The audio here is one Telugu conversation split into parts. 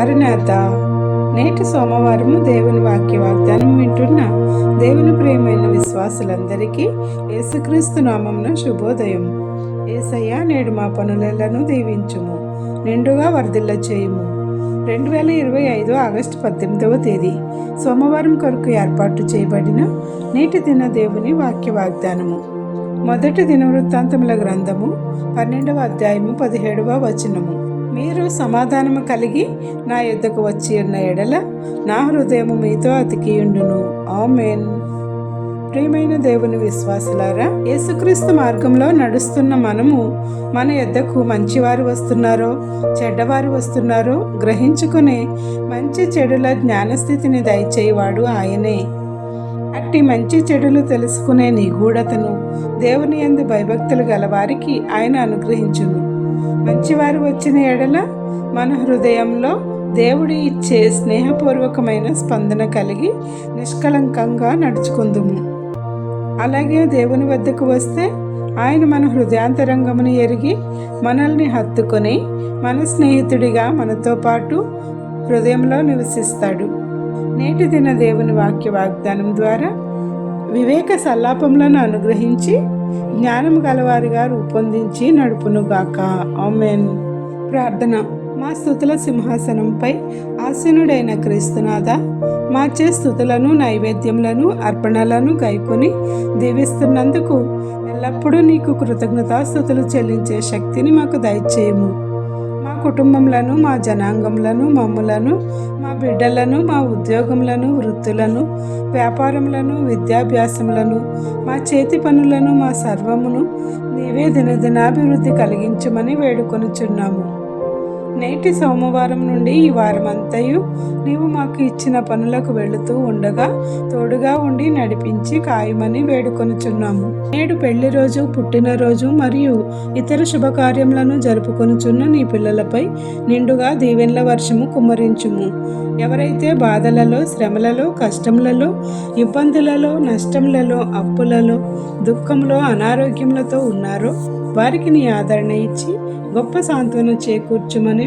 అమరనాథ నేటి సోమవారము దేవుని వాక్య వాగ్దానం వింటున్న దేవుని ప్రేమైన విశ్వాసులందరికీ యేసుక్రీస్తు నామంన శుభోదయం. ఏసయ్య నేడు మా పనులను దీవించుము నిండుగా వర్ధిల్ల చేయుము. రెండు వేల ఇరవై ఐదు ఆగస్టు పద్దెనిమిదవ తేదీ సోమవారం కొరకు ఏర్పాటు చేయబడిన నేటి దిన దేవుని వాక్య వాగ్దానము మొదటి దినవృత్తాంతముల గ్రంథము పన్నెండవ అధ్యాయము పదిహేడవ వచనము. మీరు సమాధానము కలిగి నా యుద్ధకు వచ్చి ఉన్న ఎడల నా హృదయము మీతో అతికియుండును. ఆమెన్. ప్రియమైన దేవుని విశ్వాసులారా యేసుక్రీస్తు మార్గంలో నడుస్తున్న మనము మన యొద్దకు మంచివారు వస్తున్నారో చెడ్డవారు వస్తున్నారో గ్రహించుకునే మంచి చెడుల జ్ఞానస్థితిని దయచేయవాడు ఆయనే. అట్టి మంచి చెడులు తెలుసుకునే నిగూఢతను దేవుని ఎందు భయభక్తులు గలవారికి ఆయన అనుగ్రహించును. మంచివారు వచ్చిన ఎడల మన హృదయంలో దేవుడి ఇచ్చే స్నేహపూర్వకమైన స్పందన కలిగి నిష్కలంకంగా నడుచుకుందుము. అలాగే దేవుని వద్దకు వస్తే ఆయన మన హృదయాంతరంగమును ఎరిగి మనల్ని హత్తుకొని మన స్నేహితుడిగా మనతో పాటు హృదయంలో నివసిస్తాడు. నేటి దిన దేవుని వాక్య వాగ్దానం ద్వారా వివేక సల్లాపములను అనుగ్రహించి జ్ఞానం గలవారిగా రూపొందించి నడుపునుగాక. ఆమెన్. ప్రార్థన. మా స్థుతుల సింహాసనంపై ఆసీనుడైన క్రీస్తునాథ మార్చే స్థుతులను నైవేద్యములను అర్పణలను గైకొని దీవిస్తున్నందుకు ఎల్లప్పుడూ నీకు కృతజ్ఞతాస్థుతులు చెల్లించే శక్తిని మాకు దయచేయము. మా కుటుంబములను మా జనాంగములను మమ్ములను మా బిడ్డలను మా ఉద్యోగములను వృత్తులను వ్యాపారములను విద్యాభ్యాసములను మా చేతి పనులను మా సర్వమును నీవే దినదినాభివృద్ధి కలిగించమని వేడుకొనుచున్నాము. నేటి సోమవారం నుండి ఈ వారం అంతయు నీవు మాకు ఇచ్చిన పనులకు వెళుతూ ఉండగా తోడుగా ఉండి నడిపించి ఖాయమని వేడుకొనుచున్నాము. నేడు పెళ్ళి రోజు పుట్టినరోజు మరియు ఇతర శుభకార్యములను జరుపుకొనుచున్న నీ పిల్లలపై నిండుగా దీవెన్ల వర్షము కుమ్మరించుము. ఎవరైతే బాధలలో శ్రమలలో కష్టములలో ఇబ్బందులలో నష్టములలో అప్పులలో దుఃఖంలో అనారోగ్యములతో ఉన్నారో వారికి నీ ఆదరణ ఇచ్చి గొప్ప సాంత్వన చేకూర్చుమని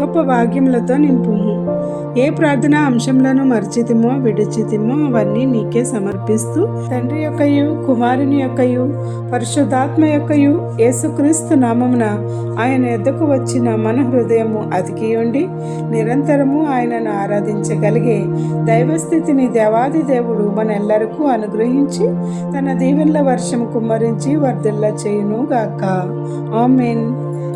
గొప్ప భాగ్యములతో నింపుము. ఏ ప్రార్థన అంశంలను మర్చితిమో విడిచితిమో అవన్నీ నీకే సమర్పిస్తూ తండ్రి యొక్కయు కుమారుని యొక్కయు పరిశుద్ధాత్మ యొక్కయు యేసుక్రీస్తు నామమున ఆయన ఎద్దకు వచ్చిన మన హృదయము అతికి ఉండి నిరంతరము ఆయనను ఆరాధించగలిగే దైవస్థితిని దేవాది దేవుడు మనెల్లరకు అనుగ్రహించి తన దీవెనల వర్షం కుమ్మరించి వర్ధిల్ల చేయును గాక ఆమెన్.